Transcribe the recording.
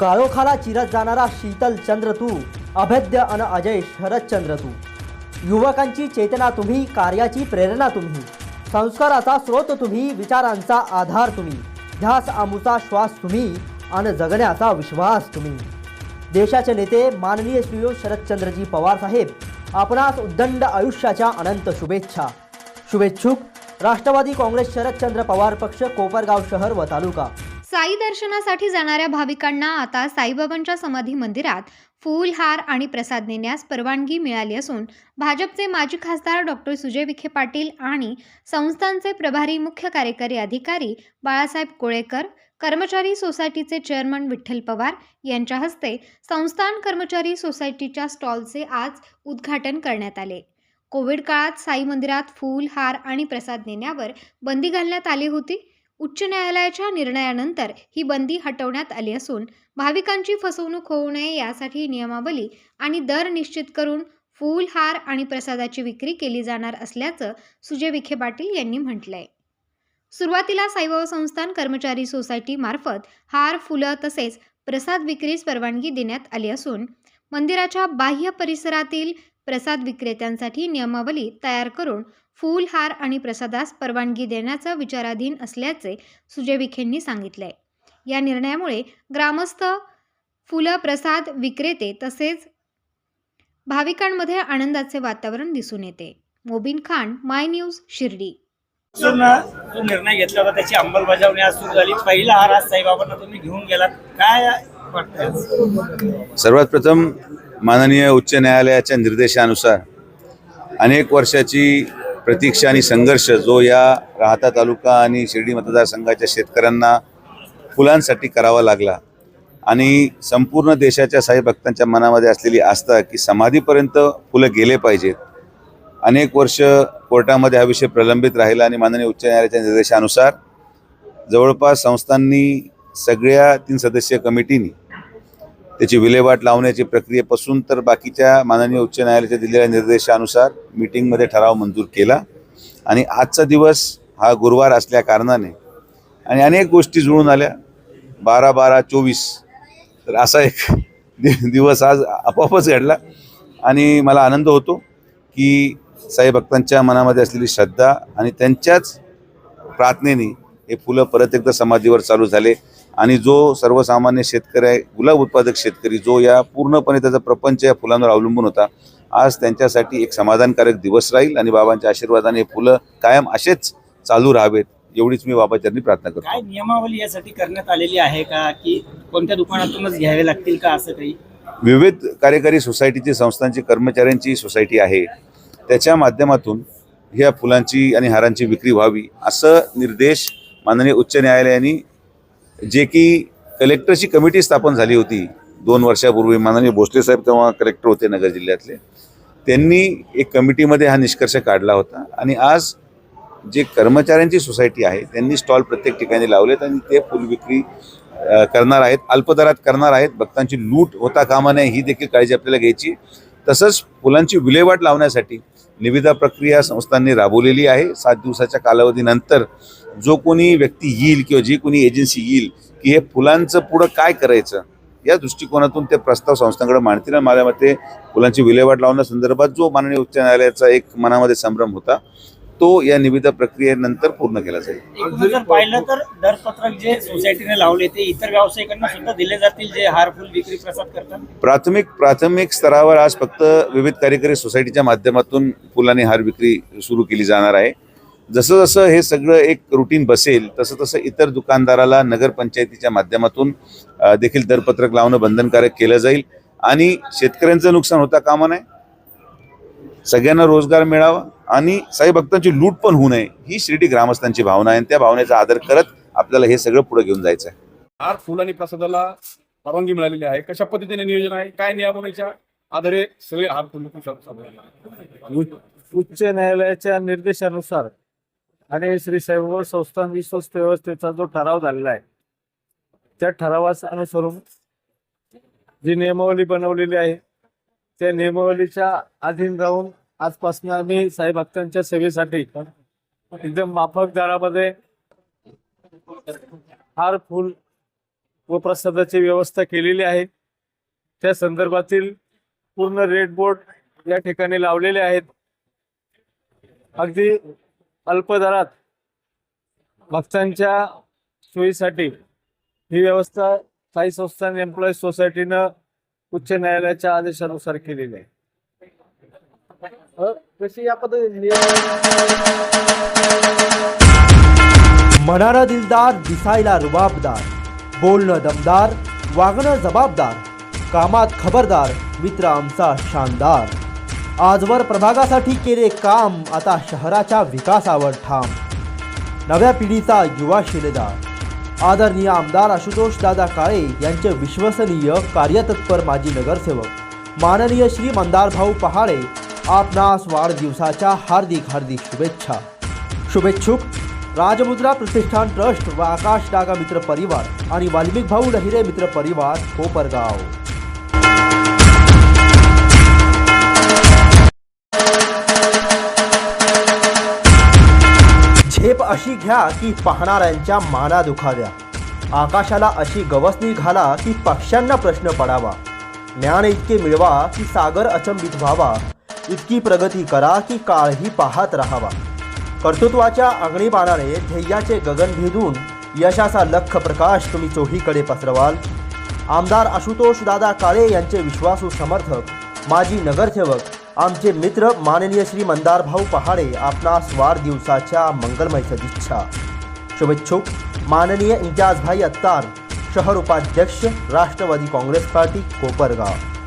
काळोखाला चिरत जाणारा शीतल चंद्र तू अभेद्य अन अजय शरदचंद्र तू. युवकांची चेतना तुम्ही कार्याची प्रेरणा तुम्ही. संस्काराचा स्रोत तुम्ही विचारांचा आधार तुम्ही. ध्यास आमूचा श्वास तुम्ही आणि जगण्याचा विश्वास तुम्ही. देशाचे नेते माननीय श्री शरदचंद्रजी पवार साहेब आपणास उद्दंड आयुष्याच्या अनंत शुभेच्छा. शुभेच्छुक राष्ट्रवादी काँग्रेस शरदचंद्र पवार पक्ष कोपरगाव शहर व तालुका. साई दर्शनासाठी जाणाऱ्या भाविकांना आता साईबाबांच्या समाधी मंदिरात फूल हार आणि प्रसाद नेण्यास परवानगी मिळाली असून भाजपचे माजी खासदार डॉक्टर सुजय विखे पाटील आणि संस्थांचे प्रभारी मुख्य कार्यकारी अधिकारी बाळासाहेब कोळेकर कर्मचारी सोसायटीचे चेअरमन विठ्ठल पवार यांच्या हस्ते संस्थान कर्मचारी सोसायटीच्या स्टॉलचे आज उद्घाटन करण्यात आले. कोविड काळात साई मंदिरात फूल हार आणि प्रसाद नेण्यावर बंदी घालण्यात आली होती. उच्च न्यायालयाच्या निर्णयानंतर ही बंदी हटवण्यात आली असून भाविकांची फसवणूक होऊ नये यासाठी नियमावली आणि दर निश्चित करून फूल हार आणि प्रसादाची विक्री केली जाणार असल्याचं सुजय विखे पाटील यांनी म्हटलंय. सुरुवातीला साईबाबा संस्थान कर्मचारी सोसायटी मार्फत हार फुलं तसेच प्रसाद विक्रीस परवानगी देण्यात आली असून मंदिराच्या बाह्य परिसरातील प्रसाद विक्रेत्यांसाठी नियमावली तयार करून फूल हार आणि प्रसादास परवानगी देण्याचं विचाराधीन असल्याचे सुजय विखेंनी सांगितलंय. या निर्णयामुळे ग्रामस्थ फुलं प्रसाद विक्रेते तसेच भाविकांमध्ये आनंदाचे वातावरण दिसून येते. Mobin Khan my news Shirdi. जो निर्णय घेतला होता त्याची अंमलबजावणी आज सुरू झाली. पहिला हार आज साईबाबांना तुम्ही घेऊन गेलात. काय वाटतं सर्वात प्रथम माननीय उच्च न्यायालयाच्या निर्देशानुसार अनेक वर्षाची प्रतीक्षा आणि संघर्ष जो या राहता तालुका आणि शिर्डी मतदारसंघाच्या शेतकऱ्यांना फुलांसाठी करावा लागला आणि संपूर्ण देशाच्या साई भक्तांच्या मनामध्ये असलेली आस्था की समाधीपर्यंत फुलं गेले पाहिजेत. अनेक वर्ष कोर्टामध्ये हा विषय प्रलंबित राहिला आणि माननीय उच्च न्यायालयाच्या निर्देशानुसार जवळपास संस्थांनी सगळ्या तीन सदस्यीय कमिटीनी त्याची विल्हेवाट लावण्याची प्रक्रियेपासून तर बाकीच्या माननीय उच्च न्यायालयाच्या दिलेल्या निर्देशानुसार मीटिंगमध्ये ठराव मंजूर केला. आणि आजचा दिवस हा गुरुवार असल्या कारणाने आणि अनेक गोष्टी जुळून आल्या. बारा बारा चोवीस. तर असा एक दिवस आज आपोआपच घडला. आणि मला आनंद होतो की साई भक्तांच्या मनामध्ये असलेली श्रद्धा आणि त्यांच्याच प्रार्थनेने हे फुलं परत एकदा समाधीवर चालू झाले. आणि जो सर्वसामान्य शेतकरी आहे गुलाब उत्पादक शेतकरी जो या पूर्णपणे त्याचा प्रपंच या फुलांवर अवलंबून होता आज त्यांच्यासाठी एक समाधानकारक दिवस राहील आणि बाबांच्या आशीर्वादाने फुलं कायम असेच चालू राहावेत एवढीच मी बाबाचरणी प्रार्थना करतो. काय नियमावली यासाठी करण्यात आलेली आहे का की कोणत्या दुकानातूनच घ्यावे लागतील का असं काही? विविध कार्यकारी सोसायटीची संस्थांची कर्मचाऱ्यांची सोसायटी आहे. त्याच्या माध्यमातून ह्या फुलांची आणि हारांची विक्री व्हावी असं निर्देश माननीय उच्च न्यायालयाने जे की कलेक्टरची कमिटी स्थापन झाली होती दोन वर्षापूर्वी. माननीय भोसले साहेब तेव्हा कलेक्टर होते नगर जिल्ह्यातले. त्यांनी एक कमिटीमध्ये हा निष्कर्ष काढला होता. आणि आज जे कर्मचाऱ्यांची सोसायटी आहे त्यांनी स्टॉल प्रत्येक ठिकाणी लावलेत आणि ते फुल विक्री करणार आहेत अल्पदरात करणार आहेत. भक्तांची लूट होता कामा नये ही देखील काळजी आपल्याला घ्यायची. तसंच फुलांची विल्हेवाट लावण्यासाठी निविदा प्रक्रिया संस्थांनी राबवलेली आहे. सात दिवसाच्या कालावधीनंतर जो कोणी व्यक्ती येईल किंवा जी कोणी एजन्सी येईल की हे फुलांचं पुढं काय करायचं या दृष्टिकोनातून ते प्रस्ताव संस्थांकडे मांडतील. आणि माझ्या मते फुलांची विल्हेवाट लावण्यासंदर्भात जो माननीय उच्च न्यायालयाचा एक मनामध्ये संभ्रम होता तो या निविदा प्रक्रियेनंतर पूर्ण केला जाईल. जर पाहिलं तर दरपत्रक जे सोसायटीने लावले ते इतर व्यावसायिकांना सुद्धा दिले जातील जे हार फुल विक्री प्रसाद करतात? प्राथमिक प्राथमिक स्तरावर आज फक्त विविध कार्यकारी सोसायटीच्या माध्यमातून फुल आणि हार विक्री सुरू केली जाणार आहे. जसं जसं हे सगळं एक रुटीन बसेल तसं तसं इतर दुकानदाराला नगरपंचायतीच्या माध्यमातून देखील दरपत्रक लावणं बंधनकारक केलं जाईल. आणि शेतकऱ्यांचं नुकसान होता कामा नये. सगळ्यांना रोजगार मिळावा. आणि साई भक्तांची लूट पण होऊ नये ही शिर्डी ग्रामस्थांची भावना आहे आणि त्या भावनेचा आदर करत आपल्याला हे सगळं पुढे घेऊन जायचं आहे हार फुल आणि प्रसादाला परवानगी मिळालेली आहे. कशा पद्धतीने नियोजन आहे? काय नियमावलीच्या आधारे सगळे हार फुल उच्च उच्च न्यायालयाच्या निर्देशानुसार आणि श्री साईबाबा संस्थान विश्वस्त व्यवस्थेचा जो ठराव झालेला आहे त्या ठरावास अनुसरून जी नियमावली बनवलेली आहे त्या नियमावलीच्या अधीन राहून आजपासून आम्ही साई भक्तांच्या सेवेसाठी एकदम माफक दरामध्ये हार फुल व प्रसादाची व्यवस्था केलेली आहे. त्या संदर्भातील पूर्ण रेड बोर्ड या ठिकाणी लावलेले आहेत. अगदी अल्प दरात भक्तांच्या सोयीसाठी ही व्यवस्था साई संस्थान एम्प्लॉईज सोसायटीनं उच्च न्यायालयाच्या आदेशानुसार केलेली आहे. कशी या पद्धतीने दिलदार दिसायला रुबाबदार बोलणं दमदार वागणं जबाबदार कामात खबरदार मित्र आमचा शानदार. आजवर प्रभागासाठी केले काम आता शहराच्या विकासावर ठाम. नव्या पिढीचा युवा शिलेदार. आदरणीय आमदार आशुतोष दादा काळे यांचे विश्वसनीय कार्यतत्पर माजी नगरसेवक. माननीय श्री मंदारभाऊ पहाडे आपणास वाढदिवसाच्या हार्दिक हार्दिक शुभेच्छा. शुभेच्छुक राजमुद्रा प्रतिष्ठान ट्रस्ट व आकाश डागा मित्र परिवार आणि वाल्मिक भाऊ लहिरे मित्र परिवार कोपरगाव. झेप अशी घ्या की पाहणाऱ्यांच्या माना दुखाव्या. आकाशाला अशी गवसणी घाला की पक्ष्यांना प्रश्न पडावा. ज्ञान इतके मिळवा की सागर अचंबित व्हावा. इतकी प्रगती करा की काळही पाहत राहावा. कर्तृत्वाच्या अग्निबाणाने ध्येयाचे गगन भेदून यशाचा लख प्रकाश तुम्ही चोहीकडे पसरवाल. आमदार आशुतोष दादा काळे यांचे विश्वासू समर्थक माजी नगरसेवक आमचे मित्र माननीय श्री मंदारभाऊ पहाडे आपणास वाढदिवसाच्या मंगलमय सदिच्छा शुभेच्छुक. माननीय इम्तियाजभाई अत्तार शहर उपाध्यक्ष राष्ट्रवादी काँग्रेस पार्टी कोपरगाव.